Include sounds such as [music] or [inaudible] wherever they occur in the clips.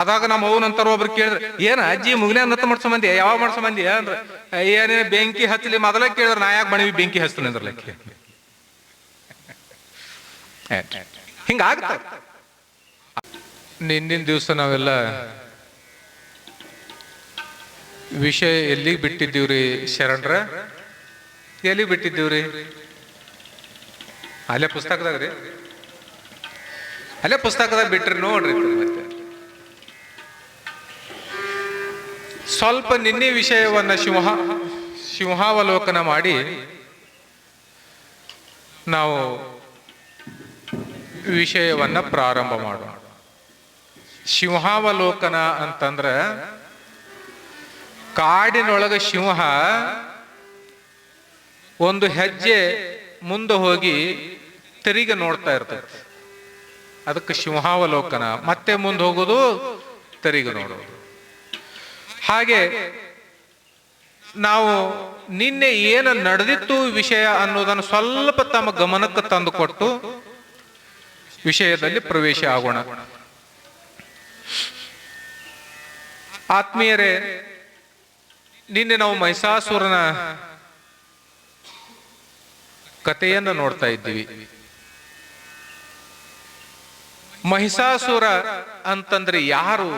ಅದಾಗ ನಮ್ಮ ಅವ್ವನಂತಾರ ಒಬ್ರು ಕೇಳಿದ್ರೆ, ಏನ ಅಜ್ಜಿ ಮುಗಿನ ನತ್ತ ಮಾಡ್ಸೋ ಮಂದಿ ಯಾವಾಗ ಮಾಡ್ಸೋ ಮಂದಿ ಅಂದ್ರೆ, ಏನೇ ಬೆಂಕಿ ಹಚ್ಚಲಿ. ಮೊದಲೇ ಕೇಳಿದ್ರೆ, ನಾ ಯಾಕೆ ಬಣವಿ ಬೆಂಕಿ ಹಚ್ತೀನಿ? ಅಂದ್ರಲಕ್ಕೆ ಹಿಂಗಾಗ್ತ ನಿನ್ನಿನ ದಿವಸ ನಾವೆಲ್ಲ ವಿಷಯ ಎಲ್ಲಿಗೆ ಬಿಟ್ಟಿದ್ದೀವ್ರಿ ಶರಣರ? ಎಲ್ಲಿಗೆ ಬಿಟ್ಟಿದ್ದೀವ್ರಿ? ಅಲ್ಲೇ ಪುಸ್ತಕದಾಗ ರೀ. ಅಲ್ಲೇ ಪುಸ್ತಕದಾಗ ಬಿಟ್ರಿ ನೋಡ್ರಿ. ಸ್ವಲ್ಪ ನಿನ್ನೆ ವಿಷಯವನ್ನ ಸಿಂಹ ಸಿಂಹಾವಲೋಕನ ಮಾಡಿ ನಾವು ವಿಷಯವನ್ನ ಪ್ರಾರಂಭ ಮಾಡೋಣ. ಸಿಂಹಾವಲೋಕನ ಅಂತಂದ್ರೆ ಕಾಡಿನೊಳಗೆ ಸಿಂಹ ಒಂದು ಹೆಜ್ಜೆ ಮುಂದೆ ಹೋಗಿ ತಿರುಗಿ ನೋಡ್ತಾ ಇರ್ತೈತೆ. ಅದಕ್ಕೆ ಸಿಂಹಾವಲೋಕನ ಮತ್ತೆ ಮುಂದೆ ಹೋಗೋದು ತೆರಿಗೆ ನೋಡೋದು. ಹಾಗೆ ನಾವು ನಿನ್ನೆ ಏನು ನಡೆದಿತ್ತು ವಿಷಯ ಅನ್ನೋದನ್ನು ಸ್ವಲ್ಪ ತಮ್ಮ ಗಮನಕ್ಕೆ ತಂದುಕೊಟ್ಟು ವಿಷಯದಲ್ಲಿ ಪ್ರವೇಶ ಆಗೋಣ. ಆತ್ಮೀಯರೇ, ನಿನ್ನೆ ನಾವು ಮಹಿಷಾಸುರನ ಕಥೆಯನ್ನು ನೋಡ್ತಾ ಇದ್ದೀವಿ. ಮಹಿಷಾಸುರ ಅಂತಂದ್ರೆ ಯಾರು?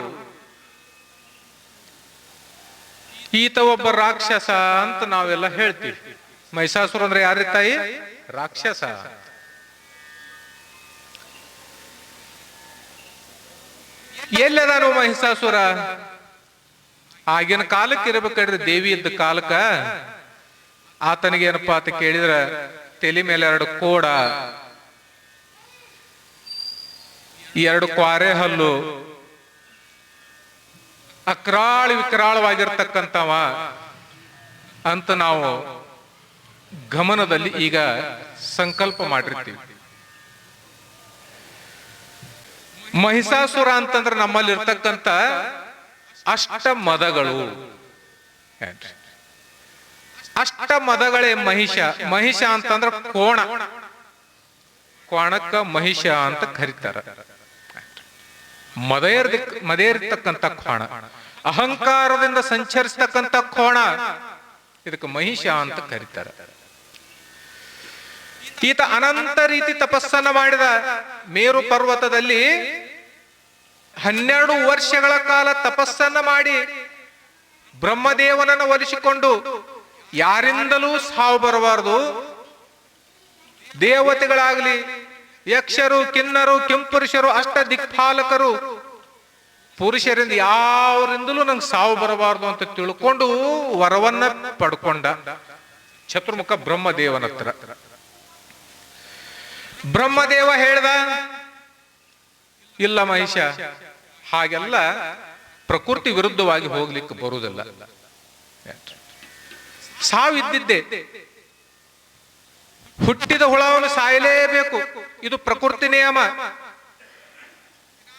ಈತ ಒಬ್ಬ ರಾಕ್ಷಸ ಅಂತ ನಾವೆಲ್ಲ ಹೇಳ್ತೀವಿ. ಮಹಿಷಾಸುರ ಅಂದ್ರೆ ಯಾರ ತಾಯಿ? ರಾಕ್ಷಸ. ಎಲ್ಲದಾನು ಮಹಿಷಾಸುರ ಆಗಿನ ಕಾಲಕ್ಕೆ ಇರ್ಬೇಕಾದ್ರೆ ದೇವಿ ಇದ್ದ ಕಾಲಕ ಆತನಿಗೆ ಏನಪ್ಪಾ ಅಂತ ಕೇಳಿದ್ರ, ತಲೆ ಮೇಲೆ ಎರಡು ಕೋಡ, ಎರಡು ಕ್ವಾರೆ ಹಲ್ಲು ಅಕ್ರಾಳಿ ವಿಕ್ರಾಳವಾಗಿರ್ತಕ್ಕಂಥವ ಅಂತ ನಾವು ಗಮನದಲ್ಲಿ ಈಗ ಸಂಕಲ್ಪ ಮಾಡಿರ್ತೀವಿ. ಮಹಿಷಾಸುರ ಅಂತಂದ್ರೆ ನಮ್ಮಲ್ಲಿ ಇರ್ತಕ್ಕಂಥ ಅಷ್ಟ ಮದಗಳು ಅಷ್ಟ ಮದಗಳೇ ಮಹಿಷ. ಮಹಿಷ ಅಂತಂದ್ರ ಕೋಣ. ಕೋಣಕ್ಕ ಮಹಿಷ ಅಂತ ಕರೀತಾರ. ಮದೆಯರ್ ಮದೆಯರ್ತಕ್ಕಂಥ ಕೋಣ. ಅಹಂಕಾರದಿಂದ ಸಂಚರಿಸ್ತಕ್ಕಂಥ ಕೋಣ. ಇದಕ್ಕೆ ಮಹಿಷ ಅಂತ ಕರೀತಾರೆ. ಈತ ಅನಂತ ರೀತಿ ತಪಸ್ಸನ್ನ ಮಾಡಿದ ಮೇರು ಪರ್ವತದಲ್ಲಿ ಹನ್ನೆರಡು ವರ್ಷಗಳ ಕಾಲ ತಪಸ್ಸನ್ನ ಮಾಡಿ ಬ್ರಹ್ಮದೇವನನ್ನು ಒಲಿಸಿಕೊಂಡು ಯಾರಿಂದಲೂ ಸಾವು ಬರಬಾರದು. ದೇವತೆಗಳಾಗಲಿ, ಯಕ್ಷರು, ಕಿನ್ನರು, ಕೆಂಪುರುಷರು ಅಷ್ಟ ದಿಕ್ಪಾಲಕರು ಪುರುಷರಿಂದ ಯಾವರಿಂದಲೂ ನಂಗೆ ಸಾವು ಬರಬಾರದು ಅಂತ ತಿಳ್ಕೊಂಡು ವರವನ್ನ ಪಡ್ಕೊಂಡ ಚತುರ್ಮುಖ ಬ್ರಹ್ಮದೇವನ ಹತ್ರ. ಬ್ರಹ್ಮದೇವ ಹೇಳ್ದ, ಇಲ್ಲ ಮಹಿಷ, ಹಾಗೆಲ್ಲ ಪ್ರಕೃತಿ ವಿರುದ್ಧವಾಗಿ ಹೋಗ್ಲಿಕ್ಕೆ ಬರುವುದಿಲ್ಲ. ಸಾವಿದ್ದಿದ್ದೆ ಹುಟ್ಟಿದ ಹುಳವನ್ನು ಸಾಯಲೇಬೇಕು. ಇದು ಪ್ರಕೃತಿ ನಿಯಮ.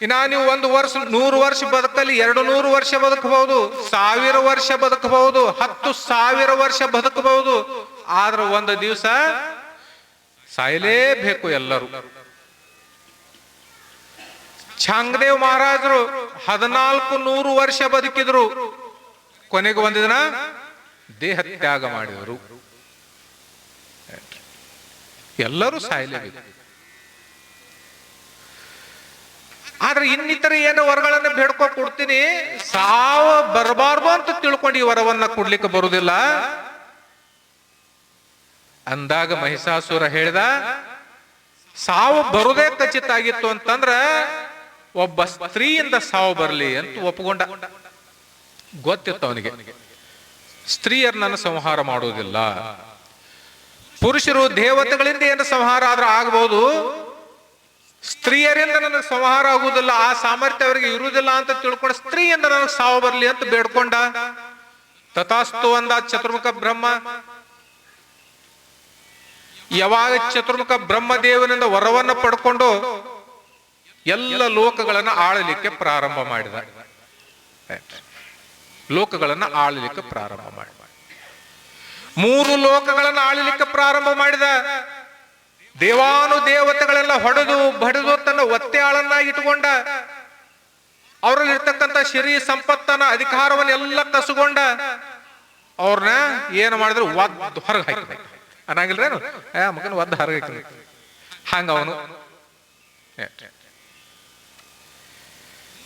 ಇನ್ನ ನೀವು ಒಂದು ವರ್ಷ, ನೂರು ವರ್ಷ ಬದುಕಲ್ಲಿ ಎರಡು ನೂರು ವರ್ಷ ಬದುಕಬಹುದು, ಸಾವಿರ ವರ್ಷ ಬದುಕಬಹುದು, ಹತ್ತು ಸಾವಿರ ವರ್ಷ ಬದುಕಬಹುದು. ಆದ್ರೆ ಒಂದು ದಿವಸ ಸಾಯಲೇಬೇಕು ಎಲ್ಲರೂ. ಛಾಂಗದೇವ್ ಮಹಾರಾಜರು ಹದಿನಾಲ್ಕು ನೂರು ವರ್ಷ ಬದುಕಿದ್ರು. ಕೊನೆಗೆ ಒಂದು ದೇಹ ತ್ಯಾಗ ಮಾಡಿದರು. ಎಲ್ಲರೂ ಸಾಯಲೇಬೇಕು. ಆದ್ರೆ ಇನ್ನಿತರ ಏನು ವರಗಳನ್ನು ಬೇಡ್ಕೊ ಕೊಡ್ತೀನಿ? ಸಾವ ಬರಬಾರ್ದು ಅಂತ ತಿಳ್ಕೊಂಡು ಈ ವರವನ್ನ ಕೊಡ್ಲಿಕ್ಕೆ ಬರುದಿಲ್ಲ. ಅಂದಾಗ ಮಹಿಷಾಸುರ ಹೇಳಿದ, ಸಾವು ಬರುದೇ ಖಚಿತ ಆಗಿತ್ತು ಅಂತಂದ್ರ ಒಬ್ಬ ಸ್ತ್ರೀಯಿಂದ ಸಾವು ಬರಲಿ ಅಂತ ಒಪ್ಕೊಂಡ. ಗೊತ್ತಿತ್ತು ಅವನಿಗೆ. ಸ್ತ್ರೀಯರನ್ನ ಸಂಹಾರ ಮಾಡುವುದಿಲ್ಲ. ಪುರುಷರು ದೇವತೆಗಳಿಂದ ಏನು ಸಂಹಾರ ಆದ್ರೆ ಆಗಬಹುದು ಸ್ತ್ರೀಯರಿಂದ ನನಗೆ ಸಂಹಾರ ಆಗುವುದಿಲ್ಲ, ಆ ಸಾಮರ್ಥ್ಯ ಅವರಿಗೆ ಇರುವುದಿಲ್ಲ ಅಂತ ತಿಳ್ಕೊಂಡು ಸ್ತ್ರೀಯಿಂದ ನನಗೆ ಸಾವು ಬರಲಿ ಅಂತ ಬೇಡ್ಕೊಂಡ. ತಥಾಸ್ತು ಅಂದ ಚತುರ್ಮುಖ ಬ್ರಹ್ಮ. ಯಾವಾಗ ಚತುರ್ಮುಖ ಬ್ರಹ್ಮದೇವನಿಂದ ವರವನ್ನು ಪಡ್ಕೊಂಡು ಎಲ್ಲ ಲೋಕಗಳನ್ನು ಆಳಲಿಕ್ಕೆ ಪ್ರಾರಂಭ ಮಾಡಿದ. ಲೋಕಗಳನ್ನು ಆಳಲಿಕ್ಕೆ ಪ್ರಾರಂಭ ಮಾಡಿದ. ಮೂರು ಲೋಕಗಳನ್ನು ಆಳಲಿಕ್ಕೆ ಪ್ರಾರಂಭ ಮಾಡಿದ. ದೇವಾನು ದೇವತೆಗಳೆಲ್ಲ ಹೊಡೆದು ಬಡಿದು ತನ್ನ ಒತ್ತ್ಯಾಳನ್ನ ಇಟ್ಟುಕೊಂಡ ಅವರಲ್ಲಿ ಇರ್ತಕ್ಕಂಥ ಸಿರಿ ಸಂಪತ್ತನ ಅಧಿಕಾರವನ್ನೆಲ್ಲ ಕಸುಕೊಂಡ ಅವ್ರನ್ನ ಏನು ಮಾಡಿದ್ರು ಒದ್ದು ಹೊರಗೆ ಹಾಕಿದ ಅನ್ನಂಗಿಲ್ರೇನು ಏ, ಮಗನ ಒದ್ದು ಹೊರಗೆ ಹಾಕಿದ ಹಂಗ ಅವನು.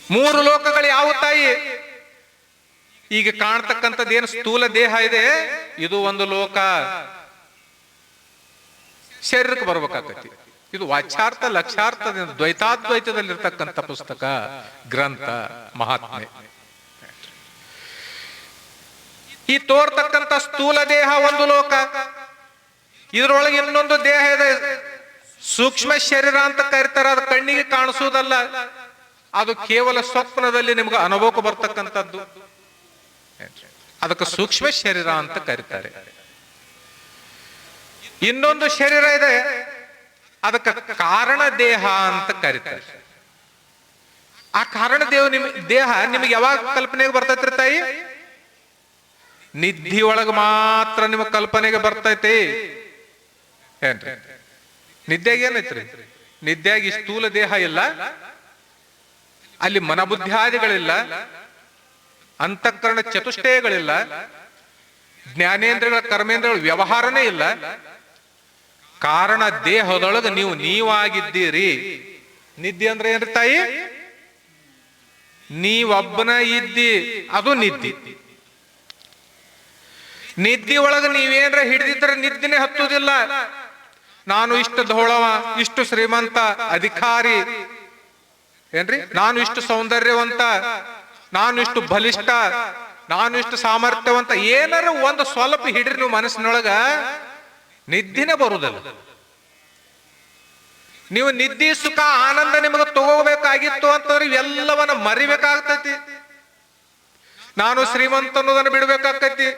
ಮೂರು ಲೋಕಗಳು ಯಾವ ತಾಯಿ? ಈಗ ಕಾಣ್ತಕ್ಕಂಥದ್ದು ಏನು ಸ್ಥೂಲ ದೇಹ ಇದೆ? ಇದು ಒಂದು ಲೋಕ. ಶರೀರಕ್ಕೆ ಬರ್ಬೇಕಾಗತ್ತಿ ಇದು ವಾಚ್ಯಾರ್ಥ ಲಕ್ಷಾರ್ಥದಿಂದ ದ್ವೈತಾದ್ವೈತದಲ್ಲಿರ್ತಕ್ಕಂಥ ಪುಸ್ತಕ, ಗ್ರಂಥ, ಮಹಾತ್ಮೆ. ಈ ತೋರ್ತಕ್ಕಂಥ ಸ್ಥೂಲ ದೇಹ ಒಂದು ಲೋಕ. ಇದರೊಳಗೆ ಇನ್ನೊಂದು ದೇಹ ಇದೆ. ಸೂಕ್ಷ್ಮ ಶರೀರ ಅಂತ ಕರಿತಾರೆ, ಅದು ಕಣ್ಣಿಗೆ ಕಾಣಿಸುವುದಲ್ಲ. ಅದು ಕೇವಲ ಸ್ವಪ್ನದಲ್ಲಿ ನಿಮ್ಗೆ ಅನುಭವಕ್ಕೆ ಬರ್ತಕ್ಕಂಥದ್ದು. ಅದಕ್ಕೆ ಸೂಕ್ಷ್ಮ ಶರೀರ ಅಂತ ಕರೀತಾರೆ. ಇನ್ನೊಂದು ಶರೀರ ಇದೆ. ಅದಕ್ಕೆ ಕಾರಣ ದೇಹ ಅಂತ ಕರೀತಾರೆ. ಆ ಕಾರಣ ದೇವ ನಿಮ್, ದೇಹ ನಿಮಗೆ ಯಾವಾಗ ಕಲ್ಪನೆಗೆ ಬರ್ತೈತ್ರಿ ತಾಯಿ? ನಿಧಿ ಒಳಗ ಮಾತ್ರ ನಿಮ್ಮ ಕಲ್ಪನೆಗೆ ಬರ್ತೈತಿ. ಏನ್ರಿ? ನಿದ್ದೆಗೆ ಏನೈತ್ರಿ? ನಿದ್ದೆಗೆ ಈ ಸ್ಥೂಲ ದೇಹ ಇಲ್ಲ. ಅಲ್ಲಿ ಮನಬುದ್ಧಾದಿಗಳಿಲ್ಲ ಅಂತಃಕರಣ ಚತುಷ್ಟಯಗಳಿಲ್ಲ ಜ್ಞಾನೇಂದ್ರಗಳ ಕರ್ಮೇಂದ್ರಗಳ ವ್ಯವಹಾರನೇ ಇಲ್ಲ. ಕಾರಣ ದೇಹದೊಳಗೆ ನೀವು ನೀವಾಗಿದ್ದೀರಿ. ನಿದ್ದೆ ಅಂದ್ರೆ ಏನ್ರಿ ತಾಯಿ? ನೀವೊಬ್ಬನ ಇದ್ದಿ, ಅದು ನಿದ್ದಿ. ನಿದ್ದಿ ಒಳಗ ನೀವೇನ್ರ ಹಿಡಿದಿದ್ರೆ ನಿದ್ದಿನೇ ಹತ್ತುವುದಿಲ್ಲ. ನಾನು ಇಷ್ಟು ಧೋಳವ, ಇಷ್ಟು ಶ್ರೀಮಂತ, ಅಧಿಕಾರಿ. ಏನ್ರಿ? ನಾನು ಇಷ್ಟು ಸೌಂದರ್ಯವಂತ, ನಾನು ಇಷ್ಟು ಬಲಿಷ್ಠ, ನಾನು ಇಷ್ಟು ಸಾಮರ್ಥ್ಯವಂತ. ಏನಾರ ಒಂದು ಸ್ವಲ್ಪ ಹಿಡ್ರಿ ನೀವು ಮನಸ್ಸಿನೊಳಗ. ನಿದ್ದಿನೇ ಬರುವುದಿಲ್ಲ. ನೀವು ನಿದ್ದಿ, ಸುಖ, ಆನಂದ ನಿಮಗೆ ತಗೋಬೇಕಾಗಿತ್ತು ಅಂತಂದ್ರೆ ಇವೆಲ್ಲವನ್ನ ಮರಿಬೇಕಾಗ್ತೈತಿ. ನಾನು ಶ್ರೀಮಂತ ಅನ್ನೋದನ್ನ ಬಿಡ್ಬೇಕಾಕೈತಿ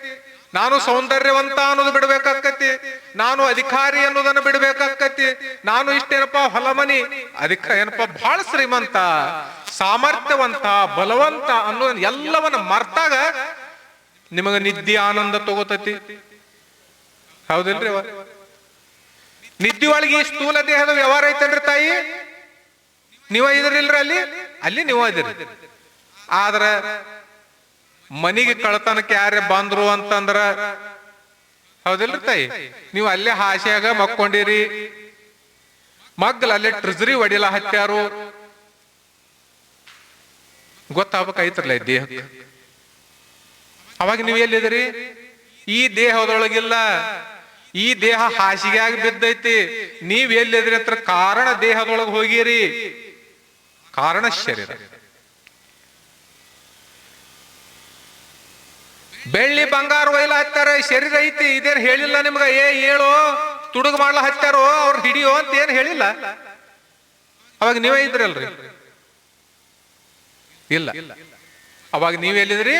ನಾನು ಸೌಂದರ್ಯವಂತ ಅನ್ನೋದು ಬಿಡ್ಬೇಕಾಕತಿ ನಾನು ಅಧಿಕಾರಿ ಅನ್ನೋದನ್ನ ಬಿಡ್ಬೇಕಾಕತಿ ನಾನು ಇಷ್ಟೇನಪ್ಪ ಹೊಲಮನಿ. ಅಧಿಕ ಏನಪ್ಪ ಬಹಳ ಶ್ರೀಮಂತ, ಸಾಮರ್ಥ್ಯವಂತ, ಬಲವಂತ ಅನ್ನೋದನ್ನ ಎಲ್ಲವನ್ನ ಮರ್ತಾಗ ನಿಮಗೆ ನಿದ್ದೆ, ಆನಂದ ತಗೋತತಿ. ಹೌದಿಲ್ರಿ ನಿದ್ದಿ ಒಳಗೆ ಈ ಸ್ಥೂಲ ದೇಹದ ವ್ಯವಹಾರ ಐತೇನ್ರಿ ತಾಯಿ? ನೀವ ಇದ್ರಿಲ್ರಿ ಅಲ್ಲಿ? ಅಲ್ಲಿ ನೀವ ಇದ್ರಿ. ಆದ್ರ ಮನಿಗೆ ಕಳ್ತನಕ್ಕೆ ಯಾರೇ ಬಂದ್ರು ಅಂತಂದ್ರ ಹೌದಿಲ್ರಿ ತಾಯಿ? ನೀವು ಅಲ್ಲೇ ಹಾಸಿಯಾಗ ಮಕ್ಕೊಂಡಿರಿ. ಮಗ್ಲ ಅಲ್ಲೇ ಟ್ರಿಜರಿ ಒಡಿಲ ಹತ್ಯಾರು. ಗೊತ್ತಾಗ್ಬೇಕಾಯ್ತಲ್ಲ ದೇಹಕ್ಕೆ? ಅವಾಗ ನೀವು ಎಲ್ಲಿದ್ರಿ? ಈ ದೇಹದೊಳಗಿಲ್ಲ. ಈ ದೇಹ ಹಾಸಿಗೆಯಾಗಿ ಬಿದ್ದೈತಿ. ನೀವ್ ಎಲ್ಲಿದ್ರಿ ಹತ್ರ ಕಾರಣ ದೇಹದೊಳಗೆ ಹೋಗಿರಿ. ಕಾರಣ ಶರೀರ. ಬೆಳ್ಳಿ ಬಂಗಾರ ಒಯ್ಲ ಹತ್ತಾರ, ಶರೀರ ಐತಿ, ಇದೇನ್ ಹೇಳಿಲ್ಲ ನಿಮ್ಗ? ಏ, ಹೇಳು, ತುಡುಗು ಮಾಡ್ಲ ಹತ್ತಾರೋ ಅವ್ರ ಹಿಡಿಯೋ ಅಂತ ಏನ್ ಹೇಳಿಲ್ಲ. ಅವಾಗ ನೀವೇ ಇದ್ರಲ್ರಿ? ಇಲ್ಲ. ಅವಾಗ ನೀವ್ ಎಲ್ಲಿದ್ರಿ?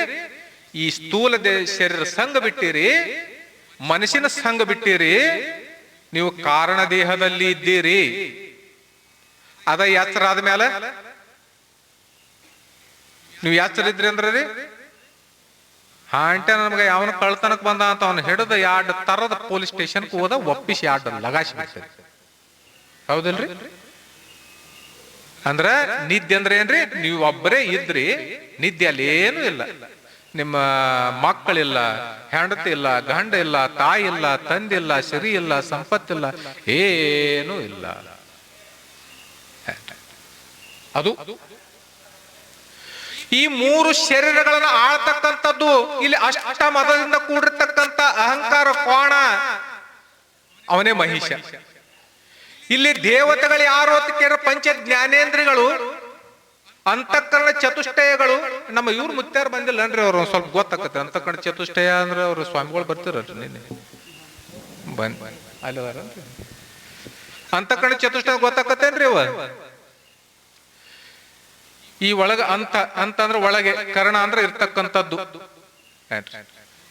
ಈ ಸ್ಥೂಲ ಶರೀರ ಸಂಘ ಬಿಟ್ಟಿರಿ. ಮನಸ್ಸಿನ ಸಂಘ ಬಿಟ್ಟಿರಿ. ನೀವು ಕಾರಣ ದೇಹದಲ್ಲಿ ಇದ್ದೀರಿ. ಅದ ಯಾತ್ರ ಆದ್ಮೇಲೆ? ನೀವು ಯಾತ್ರ ಇದ್ರಿ ಅಂದ್ರಿ ಅಂಟೆ ನಮ್ಗೆ ಯಾವನ ಕಳ್ತನಕ್ ಬಂದ ಅಂತ ಅವನು ಹಿಡಿದ ಎರಡು ತರದ ಪೊಲೀಸ್ ಸ್ಟೇಷನ್ ಹೋದ ಒಪ್ಪಿಸಿ ಎರಡು ಲಗಾಸಿ ಬಿಡ್ತಾರೆ ಹೌದಲ್ರಿ? ಅಂದ್ರ ನಿದ್ದೆ ಅಂದ್ರೆ ಏನ್ರಿ? ನೀವು ಒಬ್ಬರೇ ಇದ್ರಿ. ನಿದ್ದೆ ಅಲ್ಲಿ ಏನು ಇಲ್ಲ. ನಿಮ್ಮ ಮಕ್ಕಳಿಲ್ಲ, ಹೆಂಡತಿ ಇಲ್ಲ, ಗಂಡ ಇಲ್ಲ, ತಾಯಿ ಇಲ್ಲ ತಂದಿಲ್ಲ ಸಿರಿ ಇಲ್ಲ ಸಂಪತ್ತಿಲ್ಲ ಏನೂ ಇಲ್ಲ. ಅದು ಈ ಮೂರು ಶರೀರಗಳನ್ನ ಆಳ್ತಕ್ಕಂಥದ್ದು ಇಲ್ಲಿ ಅಷ್ಟ ಮತದಿಂದ ಕೂಡಿರ್ತಕ್ಕಂಥ ಅಹಂಕಾರ, ಕೋಣ, ಅವನೇ ಮಹಿಷ. ಇಲ್ಲಿ ದೇವತೆಗಳು ಯಾರು ಅಂತ ಕೇಳ ಪಂಚ ಜ್ಞಾನೇಂದ್ರಿಗಳು ಅಂತಃಕರಣ ಚತುಷ್ಟಯಗಳು. ನಮ್ಮ ಇವ್ರ ಮುತ್ಯಾರ ಬಂದಿಲ್ಲ ಅನ್ರಿ ಅವ್ರು ಸ್ವಲ್ಪ ಗೊತ್ತಾಕತ್ತೆ. ಅಂತಃಕರಣ ಚತುಷ್ಟಯ ಅಂದ್ರೆ ಅವರು ಸ್ವಾಮಿಗಳು ಬರ್ತಿರಲ್ರಿ ನಿನ್ನೆ. ಬಂದ್ ಅಲ್ಲಿ ಅಂತಕರಣ ಚತುಷ್ಟಯ ಗೊತ್ತಾಕತ್ತೇನ್ರಿ ಅವ ಈ ಒಳಗ ಅಂತ ಅಂತ ಅಂದ್ರೆ ಒಳಗೆ ಕರ್ಣ ಅಂದ್ರೆ ಇರ್ತಕ್ಕಂಥದ್ದು?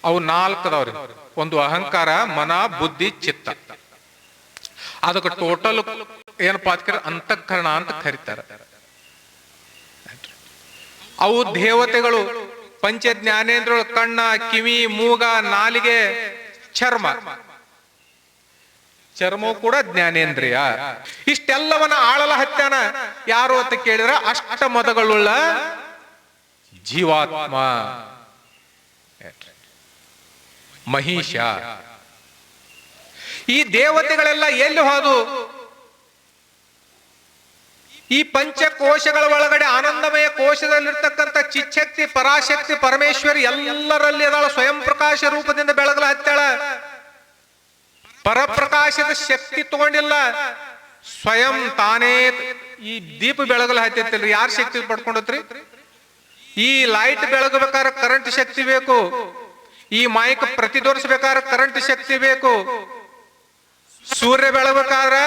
ಅವು ನಾಲ್ಕು ಅದಾವ್ರಿ. ಒಂದು ಅಹಂಕಾರ, ಮನ, ಬುದ್ಧಿ, ಚಿತ್ತ. ಅದಕ್ಕೆ ಟೋಟಲ್ ಏನಪ್ಪಾ ಅಂತಃಕರಣ ಅಂತ ಕರೀತಾರೆ. ಅವು ದೇವತೆಗಳು ಪಂಚ ಜ್ಞಾನೇಂದ್ರಗಳು ಕಣ್ಣ, ಕಿವಿ, ಮೂಗ, ನಾಲಿಗೆ, ಚರ್ಮ. ಚರ್ಮವು ಕೂಡ ಜ್ಞಾನೇಂದ್ರಿಯ. ಇಷ್ಟೆಲ್ಲವನ್ನ ಆಳಲ ಹತ್ಯಾನ ಯಾರು ಅಂತ ಕೇಳಿದ್ರೆ ಅಷ್ಟ ಮದಗಳುಳ್ಳ ಜೀವಾತ್ಮ. ಮಹಿಷ ಈ ದೇವತೆಗಳೆಲ್ಲ ಎಲ್ಲಿ ಹೋದು? ಈ ಪಂಚಕೋಶಗಳ ಒಳಗಡೆ ಆನಂದಮಯ ಕೋಶದಲ್ಲಿರ್ತಕ್ಕಂಥ ಚಿಚ್ಛಕ್ತಿ, ಪರಾಶಕ್ತಿ, ಪರಮೇಶ್ವರಿ ಎಲ್ಲರಲ್ಲಿ ಅದಾಳ ಸ್ವಯಂ ಪ್ರಕಾಶ ರೂಪದಿಂದ ಬೆಳಗಲ ಹತ್ತಾಳ. ಪರಪ್ರಕಾಶದ ಶಕ್ತಿ ತಗೊಂಡಿಲ್ಲ. ಸ್ವಯಂ ತಾನೇ ಈ ದೀಪ ಬೆಳಗಲು ಹತ್ತಿತ್ತಲ್ರಿ ಯಾರ ಶಕ್ತಿ ಪಡ್ಕೊಂಡತ್ರಿ? ಈ ಲೈಟ್ ಬೆಳಗಬೇಕಾದ್ರೆ ಕರೆಂಟ್ ಶಕ್ತಿ ಬೇಕು. ಈ ಮೈಕ್ ಪ್ರತಿ ತೋರಿಸ್ಬೇಕಾದ್ರೆ ಕರೆಂಟ್ ಶಕ್ತಿ ಬೇಕು. ಸೂರ್ಯ ಬೆಳಗಬೇಕಾದ್ರೆ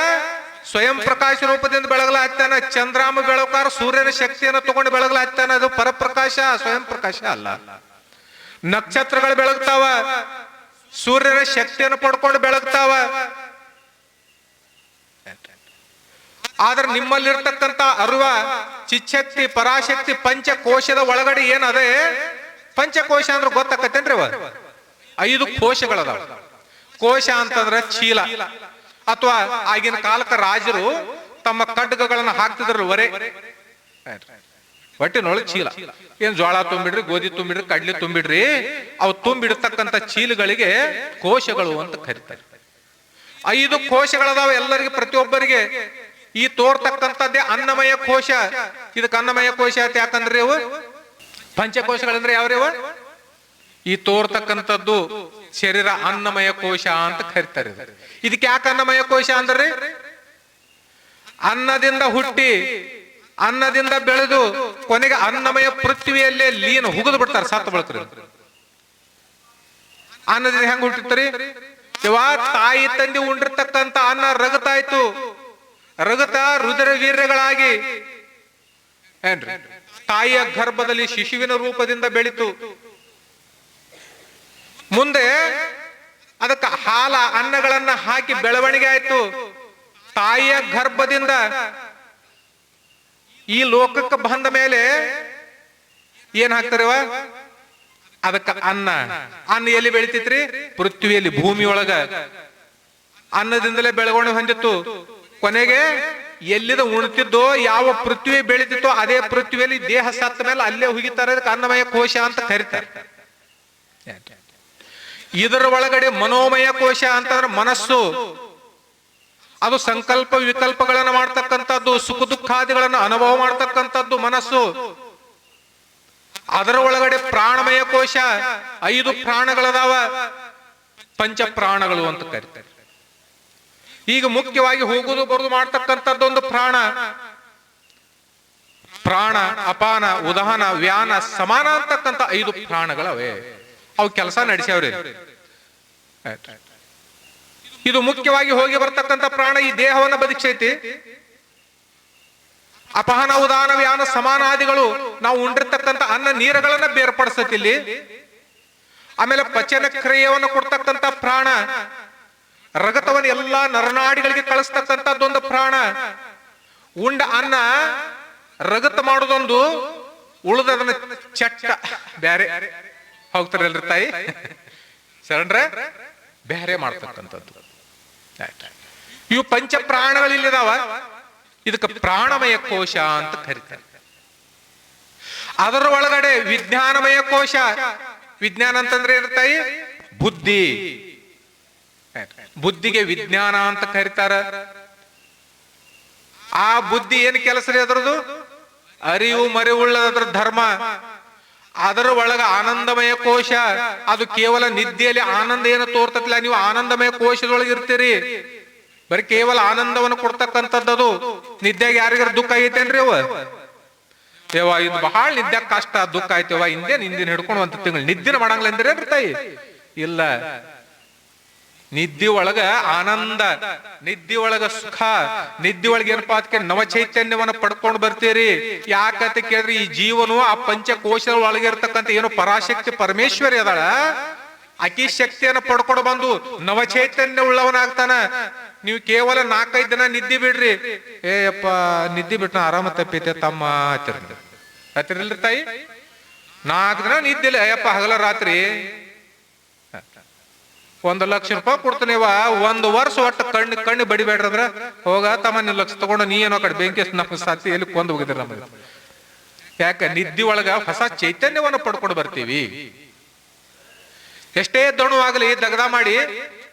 ಸ್ವಯಂ ಪ್ರಕಾಶ ರೂಪದಿಂದ ಬೆಳಗಲಾಗ್ತಾನೆ, ಚಂದ್ರಾಮ ಬೆಳಕಾರ ಸೂರ್ಯನ ಶಕ್ತಿಯನ್ನು ತಗೊಂಡು ಬೆಳಗಲಾಗ್ತಾನೆ, ಅದು ಪರಪ್ರಕಾಶ, ಸ್ವಯಂ ಪ್ರಕಾಶ ಅಲ್ಲ. ನಕ್ಷತ್ರಗಳು ಬೆಳಗ್ತಾವ, ಸೂರ್ಯನ ಶಕ್ತಿಯನ್ನು ಪಡ್ಕೊಂಡು ಬೆಳಗ್ತಾವ. ಆದ್ರೆ ನಿಮ್ಮಲ್ಲಿರ್ತಕ್ಕಂಥ ಅರುವ, ಚಿಚ್ಛಕ್ತಿ, ಪರಾಶಕ್ತಿ, ಪಂಚಕೋಶದ ಒಳಗಡೆ ಏನದೆ? ಪಂಚಕೋಶ ಅಂದ್ರೆ ಗೊತ್ತಾಕತ್ತೇನ್ರಿ ಐದು ಕೋಶಗಳದಾವ. ಕೋಶ ಅಂತಂದ್ರೆ ಚೀಲ. ಅಥವಾ ಆಗಿನ ಕಾಲಕ್ಕ ರಾಜರು ತಮ್ಮ ಖಡ್ಗಗಳನ್ನ ಹಾಕ್ತಿದ್ರು ಒರೆ ಹೊಟ್ಟಿನೊಳಗೆ ಚೀಲ. ಏನ್ ಜೋಳ ತುಂಬಿಡ್ರಿ, ಗೋಧಿ ತುಂಬಿಡ್ರಿ, ಕಡ್ಲಿ ತುಂಬಿಡ್ರಿ, ಅವು ತುಂಬಿಡ್ತಕ್ಕಂಥ ಚೀಲಗಳಿಗೆ ಕೋಶಗಳು ಅಂತ ಕರೀತಾರೆ. ಐದು ಕೋಶಗಳದಾವ ಎಲ್ಲರಿಗೆ, ಪ್ರತಿಯೊಬ್ಬರಿಗೆ. ಈ ತೋರ್ತಕ್ಕಂಥದ್ದೇ ಅನ್ನಮಯ ಕೋಶ. ಇದಕ್ಕೆ ಅನ್ನಮಯ ಕೋಶ ಅಂತ ಯಾಕಂದ್ರೆ ಇವು ಪಂಚಕೋಶಗಳಂದ್ರೆ ಯಾವ್ರಿವ? ಈ ತೋರ್ತಕ್ಕಂಥದ್ದು ಶರೀರ ಅನ್ನಮಯ ಕೋಶ ಅಂತ ಕರೀತಾರೆ ಇದು. ಇದಕ್ಕೆ ಯಾಕೆ ಅನ್ನಮಯ ಕೋಶ ಅಂದ್ರೆ ಅನ್ನದಿಂದ ಹುಟ್ಟಿ ಅನ್ನದಿಂದ ಬೆಳೆದು ಕೊನೆಗೆ ಅನ್ನಮಯ ಪೃಥ್ವಿಯಲ್ಲೇ ಲೀನ ಹುಗಿದು ಬಿಡ್ತಾರೆ, ಸತ್ತು ಬಳಕ್ರಿ ಅನ್ನದಿಂದ ಹೆಂಗ್ ಹುಟ್ಟಿರ್ತಾರಿ? ಇವ ತಾಯಿ ತಂದೆ ಉಂಡಿರ್ತಕ್ಕಂಥ ಅನ್ನ ರಗತಾಯ್ತು. ರಗತ ರುದ್ರ ವೀರ್ಯಗಳಾಗಿ ಏನ್ರಿ? ತಾಯಿಯ ಗರ್ಭದಲ್ಲಿ ಶಿಶುವಿನ ರೂಪದಿಂದ ಬೆಳಿತು. ಮುಂದೆ ಅದಕ್ಕೆ ಹಾಲ ಅನ್ನಗಳನ್ನ ಹಾಕಿ ಬೆಳವಣಿಗೆ ಆಯ್ತು. ತಾಯಿಯ ಗರ್ಭದಿಂದ ಈ ಲೋಕಕ್ಕೆ ಬಂದ ಮೇಲೆ ಏನ್ ಹಾಕ್ತಾರವ ಅದಕ್ಕೆ ಅನ್ನ. ಅನ್ನ ಎಲ್ಲಿ ಬೆಳಿತೈತ್ರಿ? ಪೃಥ್ವಿಯಲ್ಲಿ, ಭೂಮಿಯೊಳಗ. ಅನ್ನದಿಂದಲೇ ಬೆಳವಣಿಗೆ ಹೊಂದಿತ್ತು. ಕೊನೆಗೆ ಎಲ್ಲಿದ ಉಣ್ತಿದ್ದೋ, ಯಾವ ಪೃಥ್ವಿ ಬೆಳಿತಿತ್ತೋ, ಅದೇ ಪೃಥ್ವಿಯಲ್ಲಿ ದೇಹ ಸತ್ತ ಮೇಲೆ ಅಲ್ಲೇ ಹುಗಿತಾರೆ. ಅದಕ್ಕೆ ಅನ್ನಮಯ ಕೋಶ ಅಂತ ಕರೀತಾರೆ. ಇದರ ಒಳಗಡೆ ಮನೋಮಯ ಕೋಶ ಅಂತಂದ್ರೆ ಮನಸ್ಸು. ಅದು ಸಂಕಲ್ಪ ವಿಕಲ್ಪಗಳನ್ನು ಮಾಡ್ತಕ್ಕಂಥದ್ದು, ಸುಖ ದುಃಖಾದಿಗಳನ್ನು ಅನುಭವ ಮಾಡ್ತಕ್ಕಂಥದ್ದು ಮನಸ್ಸು. ಅದರ ಒಳಗಡೆ ಪ್ರಾಣಮಯ ಕೋಶ, ಐದು ಪ್ರಾಣಗಳದಾವ. ಪಂಚ ಪ್ರಾಣಗಳು ಅಂತ ಕರಿತಾರೆ. ಈಗ ಮುಖ್ಯವಾಗಿ ಹೋಗುದು ಬರುದು ಮಾಡ್ತಕ್ಕಂಥದ್ದು ಒಂದು ಪ್ರಾಣ. ಪ್ರಾಣ, ಅಪಾನ ಉದಾಹನ ವ್ಯಾನ, ಸಮಾನ ಅಂತಕ್ಕಂಥ ಐದು ಪ್ರಾಣಗಳವೆ. ಅವು ಕೆಲಸ ನಡೆಸ್ಯಾವ್ರಿ. ಇದು ಮುಖ್ಯವಾಗಿ ಹೋಗಿ ಬರ್ತಕ್ಕಂಥ ಪ್ರಾಣ ಈ ದೇಹವನ್ನು ಬದುಕೈತಿ ಅಪಹನ ಉದಾನ ವ್ಯಾನ ಸಮಾನಾದಿಗಳು ನಾವು ಉಂಡಿರ್ತಕ್ಕಂಥ ಅನ್ನ ನೀರಗಳನ್ನ ಬೇರ್ಪಡಿಸತಿಲ್ಲಿ ಆಮೇಲೆ ಪಚನ ಕ್ರಿಯೆಯನ್ನು ಕೊಡ್ತಕ್ಕಂಥ ಪ್ರಾಣ, ರಗತವನ್ನು ಎಲ್ಲಾ ನರನಾಡಿಗಳಿಗೆ ಕಳಿಸ್ತಕ್ಕಂಥದ್ದೊಂದು ಪ್ರಾಣ. ಉಂಡ ಅನ್ನ ರಗತ ಮಾಡೋದೊಂದು ಉಳಿದದನ್ನ ಚಟ್ಟ. ಬ್ಯಾರೆ. ಹೋಗ್ತಾರಲ್ರಿ ತಾಯಿ? ಶರಣ್ರೆ, ಬೇರೆ ಮಾಡ್ತಕ್ಕಂಥದ್ದು. ಇವು ಪಂಚ ಪ್ರಾಣಗಳು ಇಲ್ಲಿದಾವ? ಇದಕ್ಕೆ ಪ್ರಾಣಮಯ ಕೋಶ ಅಂತ ಕರೀತಾರೆ. ಅದರ ಒಳಗಡೆ ವಿಜ್ಞಾನಮಯ ಕೋಶ. ವಿಜ್ಞಾನ ಅಂತಂದ್ರೆ ಏನಂತಾಯಿ ಬುದ್ಧಿ. ಬುದ್ಧಿಗೆ ವಿಜ್ಞಾನ ಅಂತ ಕರೀತಾರ. ಆ ಬುದ್ಧಿ ಏನು ಕೆಲಸ ರೀ ಅದರದು ಅರಿವು ಮರಿವುಳ್ಳದ್ರ ಧರ್ಮ. ಅದರ ಒಳಗ ಆನಂದಮಯ ಕೋಶ. ಅದು ಕೇವಲ ನಿದ್ದೆಯಲ್ಲಿ ಆನಂದ ಏನು ತೋರ್ತತಿಲ್ಲ, ನೀವು ಆನಂದಮಯ ಕೋಶದೊಳಗೆ ಇರ್ತೀರಿ. ಬರೀ ಕೇವಲ ಆನಂದವನ್ನು ಕೊಡ್ತಕ್ಕಂಥದ್ದು ನಿದ್ದೆಗೆ ಯಾರಿಗಾರ ದುಃಖ ಐತೇನ್ರಿ ಅವ ಯವ್ವ, ಇದು ಬಹಳ ನಿದ್ದೆ ಕಷ್ಟ, ದುಃಖ ಆಯ್ತವ ಹಿಂದೆ ನಿಂದಿನ ಹಿಡ್ಕೊಂಡು ಅಂತ ತಿಂಗಳು ನಿದ್ದಿನ ಮಾಡಂಗಿಲ್ಲ ಅಂದ್ರೆ ತಾಯಿ? ಇಲ್ಲ. ನಿದ್ದೆ ಒಳಗ ಆನಂದ, ನಿದ್ದಿ ಒಳಗ ಸುಖ, ನಿದ್ದೆ ಒಳಗ ಏನಪ್ಪಾ ಅದಕ್ಕೆ ನವ ಚೈತನ್ಯವನ್ನು ಪಡ್ಕೊಂಡು ಬರ್ತೀರಿ. ಯಾಕಂತ ಕೇಳಿದ್ರೆ ಈ ಜೀವನು ಆ ಪಂಚಕೋಶದ ಒಳಗೆ ಇರ್ತಕ್ಕಂಥ ಏನು ಪರಾಶಕ್ತಿ ಪರಮೇಶ್ವರಿ ಅದಾಳ. ಅಕಿ ಶಕ್ತಿಯನ್ನ ಪಡ್ಕೊಂಡು ಬಂದು ನವ ಚೈತನ್ಯ ಉಳ್ಳವನಾಗ್ತಾನ. ನೀವು ಕೇವಲ ನಾಲ್ಕೈದು ದಿನ ನಿದ್ದಿ ಬಿಡ್ರಿ. ಏ ನಿದ್ದಿ ಬಿಟ್ಟು ಆರಾಮ ತಪ್ಪೈತೆ ತಮ್ಮ ಹತ್ತಿರ ಇಲ್ರಿ ತಾಯಿ? ನಾಲ್ಕು ದಿನ ನಿದ್ದಿಲ್ಲ. ಅಯ್ಯಪ್ಪ ಹಗಲ ರಾತ್ರಿ. ಒಂದು ಲಕ್ಷ ರೂಪಾಯಿ ಕೊಡ್ತೀನಿವ ಒಂದು ವರ್ಷ ಒಟ್ಟು ಕಣ್ಣು ಕಣ್ಣು ಬಡಿಬೇಡ್ರ ಹೋಗ, ತಮ್ಮ ನೀವು ಲಕ್ಷ ತಗೊಂಡು ನೀ ಏನೋ ಕಡೆ ಬೆಂಕಿ ನಮ್ಮ ಸಾತಿ ಎಲ್ಲಿ ಕೊಂದು ಹೋಗಿದ್ರೆ ನಮಗೆ? ಯಾಕ, ನಿದ್ದಿ ಒಳಗ ಹೊಸ ಚೈತನ್ಯವನ್ನು ಪಡ್ಕೊಂಡು ಬರ್ತೀವಿ. ಎಷ್ಟೇ ದಣು ಆಗಲಿ ದಗದ ಮಾಡಿ,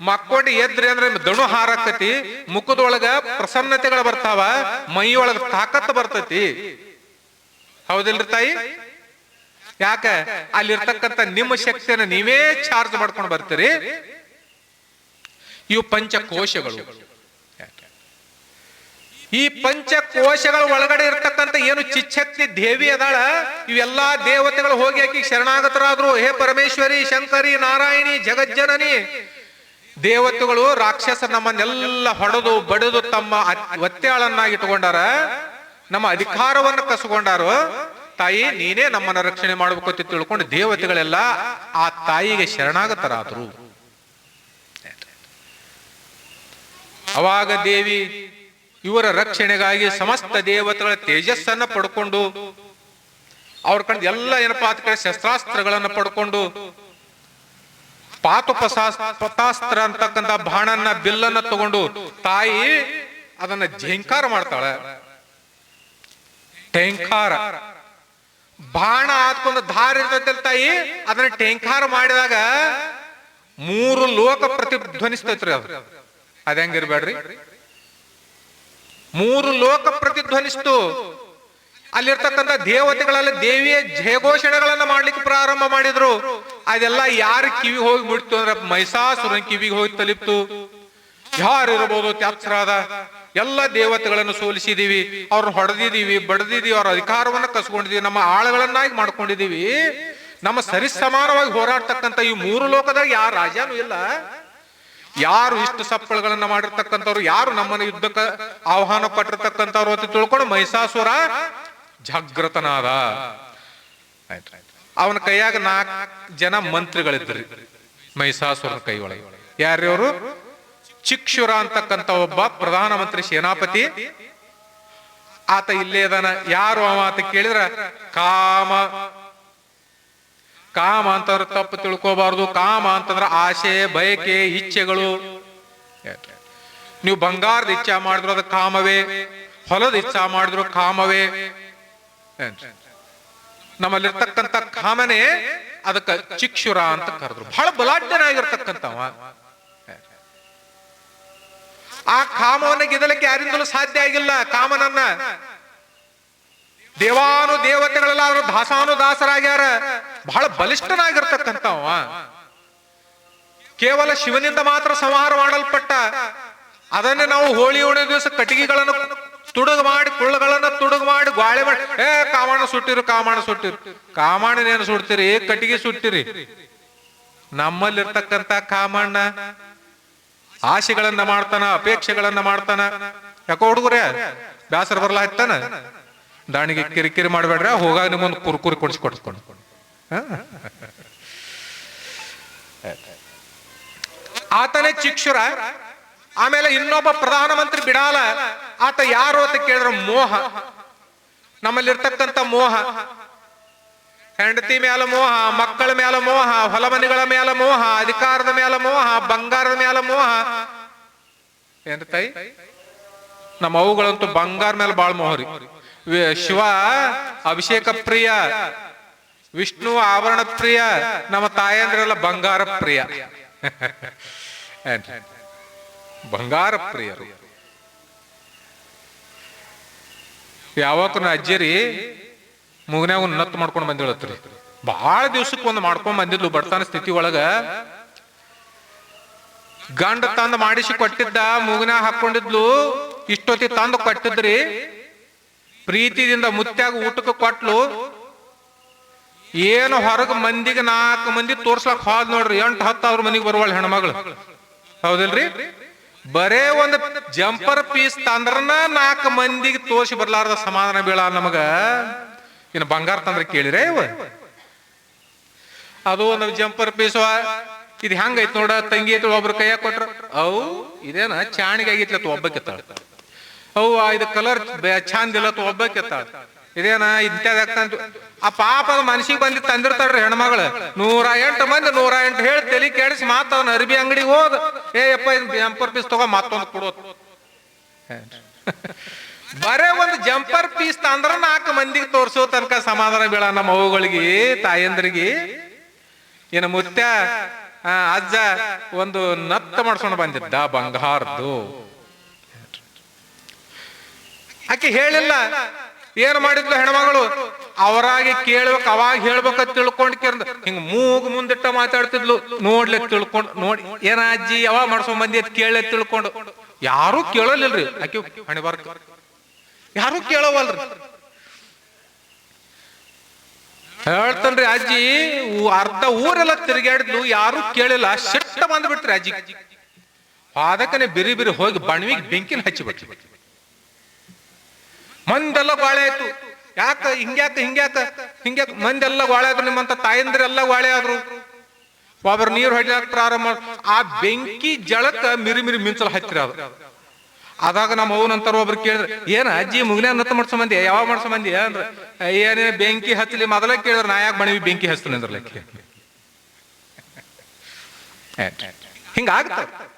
ಮಕ್ಕೊಂಡು ಎದ್ರಿ ಅಂದ್ರೆ ದಣು ಹಾರಾಕತಿ ಮುಖದೊಳಗ ಪ್ರಸನ್ನತೆಗಳು ಬರ್ತಾವ ಮೈಯೊಳಗ ತಾಕತ್ತು ತಾಕತ್ ಬರ್ತೈತಿ. ಹೌದಿಲ್ರಿ ತಾಯಿ? ಯಾಕ, ಅಲ್ಲಿರ್ತಕ್ಕಂಥ ನಿಮ್ಮ ಶಕ್ತಿಯನ್ನು ನೀವೇ ಚಾರ್ಜ್ ಮಾಡ್ಕೊಂಡು ಬರ್ತೀರಿ. ಇವು ಪಂಚಕೋಶಗಳು. ಈ ಪಂಚಕೋಶಗಳ ಒಳಗಡೆ ಇರ್ತಕ್ಕಂಥ ಏನು ಚಿಚ್ಚಕ್ತಿ ದೇವಿ ಅದಾಳ, ಇವೆಲ್ಲಾ ದೇವತೆಗಳು ಹೋಗಿ ಹಾಕಿ ಶರಣಾಗತರಾದ್ರು. ಹೇ ಪರಮೇಶ್ವರಿ, ಶಂಕರಿ, ನಾರಾಯಣಿ, ಜಗಜ್ಜನನಿ, ದೇವತೆಗಳು, ರಾಕ್ಷಸ ನಮ್ಮನ್ನೆಲ್ಲ ಹೊಡೆದು ಬಡಿದು ತಮ್ಮ ಒತ್ತೆಯಾಳನ್ನಾಗಿ ತಗೊಂಡಾರ ನಮ್ಮ ಅಧಿಕಾರವನ್ನು ಕಸ್ಕೊಂಡಾರು. ತಾಯಿ, ನೀನೇ ನಮ್ಮನ್ನ ರಕ್ಷಣೆ ಮಾಡ್ಬೇಕು ಅಂತ ತಿಳ್ಕೊಂಡು ದೇವತೆಗಳೆಲ್ಲ ಆ ತಾಯಿಗೆ ಶರಣಾಗತರಾದ್ರು. ಅವಾಗ ದೇವಿ ಇವರ ರಕ್ಷಣೆಗಾಗಿ ಸಮಸ್ತ ದೇವತೆಗಳ ತೇಜಸ್ಸನ್ನ ಪಡ್ಕೊಂಡು ಅವ್ರ ಕಂಡು ಎಲ್ಲ ಏನಪ್ಪಾ ಆತ ಶಸ್ತ್ರಾಸ್ತ್ರಗಳನ್ನ ಪಡ್ಕೊಂಡು ಪಾತುಪಸಾಸ್ತ್ರ ಅಂತಕ್ಕಂಥ ಬಾಣನ್ನ, ಬಿಲ್ಲನ್ನ ತಗೊಂಡು ತಾಯಿ ಅದನ್ನ ಝೇಂಕಾರ ಮಾಡ್ತಾಳೆ. ಟೆಂಕಾರ. ಬಾಣ ದಾರಿ ಇರ್ತೈತಲ್ಲ ತಾಯಿ ಅದನ್ನ ಟೆಂಕಾರ ಮಾಡಿದಾಗ ಮೂರು ಲೋಕ ಪ್ರತಿಧ್ವನಿಸ್ತೈತ್ರಿ ಅದು. ಅದ ಹೆಂಗಿರ್ಬೇಡ್ರಿ? ಮೂರು ಲೋಕ ಪ್ರತಿಧ್ವನಿಸ್ತು. ಅಲ್ಲಿರ್ತಕ್ಕಂಥ ದೇವತೆಗಳಲ್ಲಿ ದೇವಿಯ ಜಯಘೋಷಣೆಗಳನ್ನ ಮಾಡ್ಲಿಕ್ಕೆ ಪ್ರಾರಂಭ ಮಾಡಿದ್ರು. ಅದೆಲ್ಲ ಯಾರ ಕಿವಿ ಹೋಗಿ ಬಿಡ್ತು ಅಂದ್ರೆ ಮೈಸಾಸುರನ್ ಕಿವಿಗೆ ಹೋಗಿ ತಲುಪ್ತು. ಯಾರು ಇರಬಹುದು ತ್ಯಾತ್ಸರಾದ ಎಲ್ಲ ದೇವತೆಗಳನ್ನು ಸೋಲಿಸಿದೀವಿ, ಅವ್ರನ್ನ ಹೊಡೆದಿದೀವಿ, ಬಡದಿದೀವಿ, ಅವ್ರ ಅಧಿಕಾರವನ್ನ ಕಸ್ಕೊಂಡಿದೀವಿ, ನಮ್ಮ ಆಳುಗಳನ್ನಾಗಿ ಮಾಡ್ಕೊಂಡಿದೀವಿ. ನಮ್ಮ ಸರಿಸಮಾನವಾಗಿ ಹೋರಾಡ್ತಕ್ಕಂಥ ಈ ಮೂರು ಲೋಕದಾಗ ಯಾರ ರಾಜನೂ ಇಲ್ಲ. ಯಾರು ಇಷ್ಟು ಸಪ್ಪಳಗಳನ್ನ ಮಾಡಿರ್ತಕ್ಕಂಥವ್ರು, ಯಾರು ನಮ್ಮನ್ನ ಯುದ್ಧಕ್ಕೆ ಆಹ್ವಾನ ಪಟ್ಟಿರ್ತಕ್ಕಂಥವ್ರು ಅಂತ ತಿಳ್ಕೊಂಡು ಮಹಿಷಾಸುರ ಜಾಗೃತನಾದ ಆಯ್ತು ಅವನ ಕೈಯಾಗ ನಾಲ್ಕು ಜನ ಮಂತ್ರಿಗಳಿದ್ರಿ, ಮಹಿಷಾಸುರನ ಕೈ ಒಳಗೆ. ಯಾರ್ಯವರು ಚಿಕ್ಷುರ ಅಂತಕ್ಕಂಥ ಒಬ್ಬ ಪ್ರಧಾನಮಂತ್ರಿ, ಸೇನಾಪತಿ. ಆತ ಇಲ್ಲೇ ಯಾರು ಅವ ಅಂತ ಕೇಳಿದ್ರ? ಕಾಮ ಕಾಮ ಅಂತಂದ್ರೆ ತಪ್ಪು ತಿಳ್ಕೋಬಾರ್ದು. ಕಾಮ ಅಂತಂದ್ರೆ ಆಸೆ, ಬಯಕೆ, ಇಚ್ಛೆಗಳು. ನೀವು ಬಂಗಾರದ ಇಚ್ಛೆ ಮಾಡಿದ್ರು ಅದು ಕಾಮವೇ. ಹೊಲದ ಇಚ್ಛಾ ಮಾಡಿದ್ರು ಕಾಮವೇ. ನಮ್ಮಲ್ಲಿರ್ತಕ್ಕಂಥ ಕಾಮನೇ ಅದಕ್ಕ ಚಿಕ್ಷುರ ಅಂತ ಕರೆದ್ರು. ಬಹಳ ಬಲಾಢ್ಯನಾಗಿರ್ತಕ್ಕಂಥವ. ಆ ಕಾಮವನ್ನ ಗೆದಲಿಕ್ಕೆ ಯಾರಿಂದಲೂ ಸಾಧ್ಯ ಆಗಿಲ್ಲ ಕಾಮನನ್ನ. ದೇವಾನು ದೇವತೆಗಳೆಲ್ಲ ಅವರು ದಾಸಾನು ದಾಸರಾಗ್ಯಾರ. ಬಹಳ ಬಲಿಷ್ಠನಾಗಿರ್ತಕ್ಕಂಥವ. ಕೇವಲ ಶಿವನಿಂದ ಮಾತ್ರ ಸಂಹಾರ ಮಾಡಲ್ಪಟ್ಟ. ಅದನ್ನೇ ನಾವು ಹೋಳಿ ಹೋಳಿ ದಿವಸ ಕಟ್ಟಿಗೆಗಳನ್ನು ತುಡುಗ ಮಾಡಿ, ಕುಳ್ಳಗಳನ್ನ ತುಡುಗ ಮಾಡಿ ಗಾಳಿ ಮಾಡಿ. ಏ, ಕಾಮಣ ಸುಟ್ಟಿರು ಕಾಮಣ್ಣ ಸುಟ್ಟಿರು. ಕಾಮಣ್ಣನೇನು ಸುಡ್ತೀರಿ? ಕಟ್ಟಿಗೆ ಸುಟ್ಟಿರಿ. ನಮ್ಮಲ್ಲಿರ್ತಕ್ಕಂಥ ಕಾಮಣ್ಣ ಆಶೆಗಳನ್ನ ಮಾಡ್ತಾನ, ಅಪೇಕ್ಷೆಗಳನ್ನ ಮಾಡ್ತಾನ. ಯಾಕೋ ಹುಡುಗರೇ, ಬ್ಯಾಸರ ಬರ್ಲಾ ಹತ್ತಾನ ದಾಣಿಗೆ ಕಿರಿಕಿರಿ ಮಾಡಬೇಡ್ರ, ಹೋಗಾಗ ನಿಮ್ಮೊಂದು ಕುರ್ಕುರಿ ಕೊಡಿಸಿ ಕೊಡ್ಸ್ಕೊಂಡು. ಆತನೇ ಚಿಕ್ಷುರ, ಆಮೇಲೆ ಇನ್ನೊಬ್ಬ ಪ್ರಧಾನಮಂತ್ರಿ ಬಿಡಾಲ, ಆತ ಯಾರು ಅಂತ ಕೇಳಿದ್ರೆ ಮೋಹ. ನಮ್ಮಲ್ಲಿರ್ತಕ್ಕಂಥ ಮೋಹ. ಹೆಂಡತಿ ಮೇಲೆ ಮೋಹ, ಮಕ್ಕಳ ಮೇಲೆ ಮೋಹ, ಹೊಲಮನಿಗಳ ಮೇಲೆ ಮೋಹ, ಅಧಿಕಾರದ ಮೇಲೆ ಮೋಹ, ಬಂಗಾರದ ಮೇಲೆ ಮೋಹ. ಏನ್ ತಾಯಿ? ನಮ್ಮ ಅವುಗಳಂತೂ ಬಂಗಾರ ಮೇಲೆ ಬಾಳ್ ಮೋಹರಿ ಶಿವ, ಅಭಿಷೇಕ ಪ್ರಿಯ, ವಿಷ್ಣು ಆವರಣ ಪ್ರಿಯ, ನಮ್ಮ ತಾಯಂದ್ರೆಲ್ಲ ಬಂಗಾರ ಪ್ರಿಯ? ಬಂಗಾರ ಪ್ರಿಯರು. ಯಾವಾಗ ಅಜ್ಜಿರಿ, ಮುಗನ್ಯಾಗ ನತ್ತು ಮಾಡ್ಕೊಂಡು ಬಂದಿಳತ್ರಿ. ಬಹಳ ದಿವ್ಸಕ್ಕೆ ಒಂದು ಮಾಡ್ಕೊಂಡ್ ಬಂದಿದ್ಲು ಬಡತನ ಸ್ಥಿತಿ ಒಳಗ. ಗಂಡ ತಂದು ಮಾಡಿಸಿ ಕೊಟ್ಟಿದ್ದ, ಮೂಗನ್ಯಾಗ ಹಾಕೊಂಡಿದ್ಲು ಇಷ್ಟೊತ್ತಿ ತಂದು ಕೊಟ್ಟಿದ್ರಿ. ಪ್ರೀತಿದಿಂದ ಮುತ್ಯಾಗ ಊಟಕ್ಕೆ ಕೊಟ್ಲು. ಏನು ಹೊರಗ ಮಂದಿಗೆ ನಾಲ್ಕು ಮಂದಿ ತೋರ್ಸ್ಲಕ್ ಹೋದ್ ನೋಡ್ರಿ, ಎಂಟು ಹತ್ತು ಅವ್ರ ಮನಿಗೆ ಬರುವಳ ಹೆಣ್ಮಗಳು. ಹೌದಿಲ್ರಿ? ಬರೇ ಒಂದು ಜಂಪರ್ ಪೀಸ್ ತಂದ್ರನ ನಾಲ್ಕು ಮಂದಿಗೆ ತೋರಿಸಿ ಬರ್ಲಾರ್ದ ಸಮಾಧಾನ ಬೀಳ ನಮಗ? ಇನ್ನು ಬಂಗಾರ ತಂದ್ರೆ ಕೇಳಿರೇ ಇವ? ಅದು ಒಂದು ಜಂಪರ್ ಪೀಸ್ ಇದು ಹೆಂಗೈತ್ ನೋಡ, ತಂಗಿ ಐತಿ ಒಬ್ರು ಕೈಯಾಗ ಕೊಟ್ರ. ಅವು ಇದೇನ ಚಾಣಿಗೆ ಒಬ್ಬಕ್ಕೆ ಒಬ್ಬಕ್ಕೆತ್ತಾಳ ಅವು ಇದು ಕಲರ್ ಚಂದ ಇಲ್ಲತ್ ಒಬ್ಬಕ್ಕೆತ್ತಾಳ ಇದೇನ ಇಂಥದ್ದು ಆ ಪಾಪದ ಮನ್ಸಿಗೆ ಬಂದಿ ತಂದಿರ್ತಾಳ್ರಿ ಹೆಣ್ಮಗಳು. ನೂರ ಎಂಟು ಮಂದಿ, ನೂರ ಎಂಟು ಹೇಳಿ ತಲೆ ಕೆಡಿಸಿ ಮಾತ ಅರಬಿ ಅಂಗಡಿಗೆ ಹೋದ ಏ, ಯಪ್ಪ ಜಂಪರ್ ಪೀಸ್ ತಗೋ, ಮತ್ತೊಂದು ಕೊಡೋದು [laughs] ಬರೇ ಒಂದು ಜಂಪರ್ ಪೀಸ್ ತಂದ್ರ ನಾಲ್ಕು ಮಂದಿಗೆ ತೋರ್ಸೋ ತನಕ ಸಮಾಧಾನ ಬೀಳ ನಮ್ಮ ಅವುಗಳಿಗೆ ತಾಯಂದ್ರಿಗೆ. ಏನ ಮುತ್ಯ ಅಜ್ಜ ಒಂದು ನತ್ತ ಮಾಡ್ಸೋಣ ಬಂದಿದ್ದ ಬಂಗಾರದ್ದು ಆಕೆ ಹೇಳಿಲ್ಲ. ಏನ್ ಮಾಡಿದ್ಲು ಹೆಣ್ಮಗಳು? ಅವರಾಗಿ ಕೇಳ್ಬೇಕ, ಅವಾಗ ಹೇಳ್ಬೇಕ ತಿಳ್ಕೊಂಡ್ ಕೇರ್ದ ಹಿಂಗ ಮೂಗು ಮುಂದಿಟ್ಟ ಮಾತಾಡ್ತಿದ್ಲು. ನೋಡ್ಲೆ ತಿಳ್ಕೊಂಡು, ನೋಡಿ. ಏನ ಅಜ್ಜಿ ಯಾವಾಗ ಮಾಡ್ಸ್ಕೊಂಡ್ ಬಂದಿ ಅದ್ ಕೇಳಲೆ ತಿಳ್ಕೊಂಡು. ಯಾರು ಕೇಳಲಿಲ್ರಿ. ಆಕೆ ಹಣೆ ಬರ್ಕ ಯಾರು ಕೇಳವಲ್ರಿ. ಹೇಳ್ತನ್ರಿ ಅಜ್ಜಿ ಅರ್ಧ ಊರೆಲ್ಲ ತಿರುಗಾಡಿದ್ಲು ಯಾರು ಕೇಳಿಲ್ಲ. ಸಿಟ್ಟ ಬಂದ್ಬಿಟ್ರಿ ಅಜ್ಜಿ. ಅದಕ್ಕನೆ ಬಿರಿ ಬಿರಿ ಹೋಗಿ ಬಣ್ವಿಗೆ ಬೆಂಕಿನ ಹಚ್ಚಿಬಿಟ್ರಿ. ಮಂದೆಲ್ಲ ಗಾಳೆ ಆಯ್ತು. ಯಾಕ? ಹಿಂಗ್ಯಾಕ ಹಿಂಗ್ಯಾಕ? ಹಿಂಗ್ಯಾಕ? ಮಂದೆಲ್ಲ ಗಾಳೆ ಆದ್ರು ನಿಮ್ಮಂತ ತಾಯಂದ್ರೆಲ್ಲ ಗಾಳೆ ಆದ್ರು. ಒಬ್ಬರು ನೀರು ಹೊಡಿಲಾಕ ಪ್ರಾರಂಭ ಆ ಬೆಂಕಿ ಜಳಕ ಮಿರಿ ಮಿರಿ ಮಿಂಚಲ ಹತ್ತಿರ ಅದು. ಅದಾಗ ನಮ್ಮ ಅವನಂತಾರ ಒಬ್ರು ಕೇಳಿದ್ರೆ, ಏನ ಅಜ್ಜಿ ಮುಗಿನ ನತ್ತ ಮಾಡ್ಸೋ ಮಂದಿ ಯಾವಾಗ ಮಾಡ್ಸೋ ಮಂದಿ ಅಂದ್ರ. ಏನೇ ಬೆಂಕಿ ಹಚ್ಚಲಿ ಮೊದಲ ಕೇಳಿದ್ರೆ, ನಾ ಯಾಕೆ ಮನೆವಿ ಬೆಂಕಿ ಹಚ್ತೀನಿ? ಅಂದ್ರೆ ಲೆಕ್ಕ. ಆಗ್ತಾವ